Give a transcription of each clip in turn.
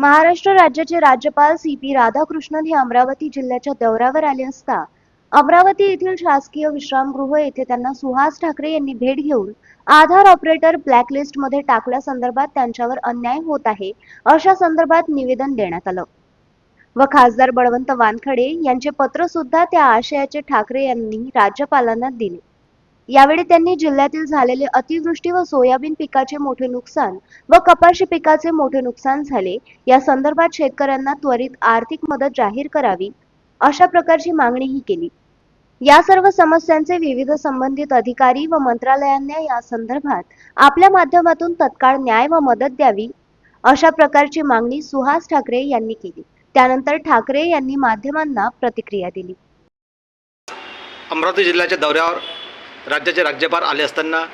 महाराष्ट्र राज्याचे राज्यपाल C P Radhakrishnan हे अमरावती जिल्ह्याच्या दौऱ्यावर आले असता अमरावती येथील शासकीय विश्रामगृह येथे त्यांना सुहास ठाकरे यांनी भेट घेऊन आधार ऑपरेटर ब्लॅकलिस्टमध्ये टाकल्यासंदर्भात त्यांच्यावर अन्याय होत आहे अशा संदर्भात निवेदन देण्यात आलं. व खासदार बळवंत वानखडे यांचे पत्र सुद्धा त्या आशयाचे ठाकरे यांनी राज्यपालांना दिले. यावेळी त्यांनी जिल्ह्यातील झालेले अतिवृष्टी व सोयाबीन पिकाचे मोठे नुकसान व कपाशी पिकाचे मोठे नुकसान झाले. या संदर्भात शेतकऱ्यांना त्वरित आर्थिक मदत जाहीर करावी अशा प्रकारची मागणीही केली. या सर्व समस्यांचे विविध संबंधित अधिकारी व मंत्रालयांना या संदर्भात आपल्या माध्यमातून तत्काळ न्याय व मदत द्यावी अशा प्रकारची मागणी सुहास ठाकरे यांनी केली. त्यानंतर ठाकरे यांनी माध्यमांना प्रतिक्रिया दिली. अमरावती जिल्ह्याच्या दौऱ्यावर राज्याचे राज्यपाल आले असताना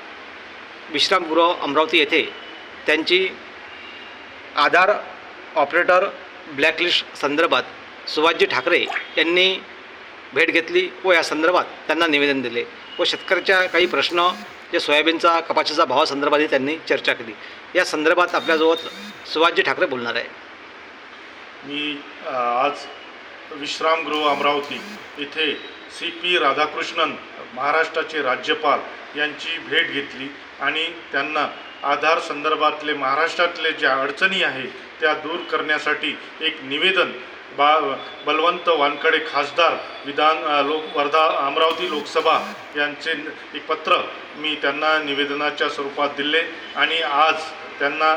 विश्रामगृह अमरावती येथे त्यांची आधार ऑपरेटर ब्लॅकलिस्ट संदर्भात सुभाषजी ठाकरे यांनी भेट घेतली व या संदर्भात त्यांना निवेदन दिले व शेतकऱ्याच्या काही प्रश्न जे सोयाबीनचा कपाशीचा भावासंदर्भातही त्यांनी चर्चा केली. या संदर्भात आपल्याजवळ सुभाषजी ठाकरे बोलणार आहे मी आज विश्रामगृह अमरावती इथे सी पी राधाकृष्णन महाराष्ट्राचे राज्यपाल यांची भेट घेतली आणि त्यांना आधार संदर्भातले महाराष्ट्रातले ज्या अडचणी आहे त्या दूर करण्यासाठी एक निवेदन बा बलवंत वानकडे खासदार विधान लोक वर्धा अमरावती लोकसभा यांचे एक पत्र मी त्यांना निवेदनाच्या स्वरूपात दिले आणि आज त्यांना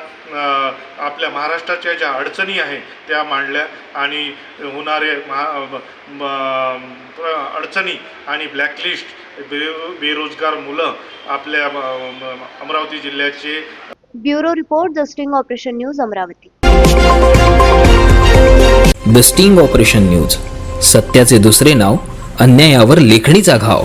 आपल्या महाराष्ट्राच्या ज्या अडचणी आहे त्या मांडल्या आणि होणारे महा अडचणी आणि ब्लॅकलिस्ट बे बेरोजगार मुलं आपल्या अमरावती जिल्ह्याचे bureau report the sting operation news Amravati. The sting operation news. सत्याचे दुसरे नाव अन्यायावर लेखणीचा घाव.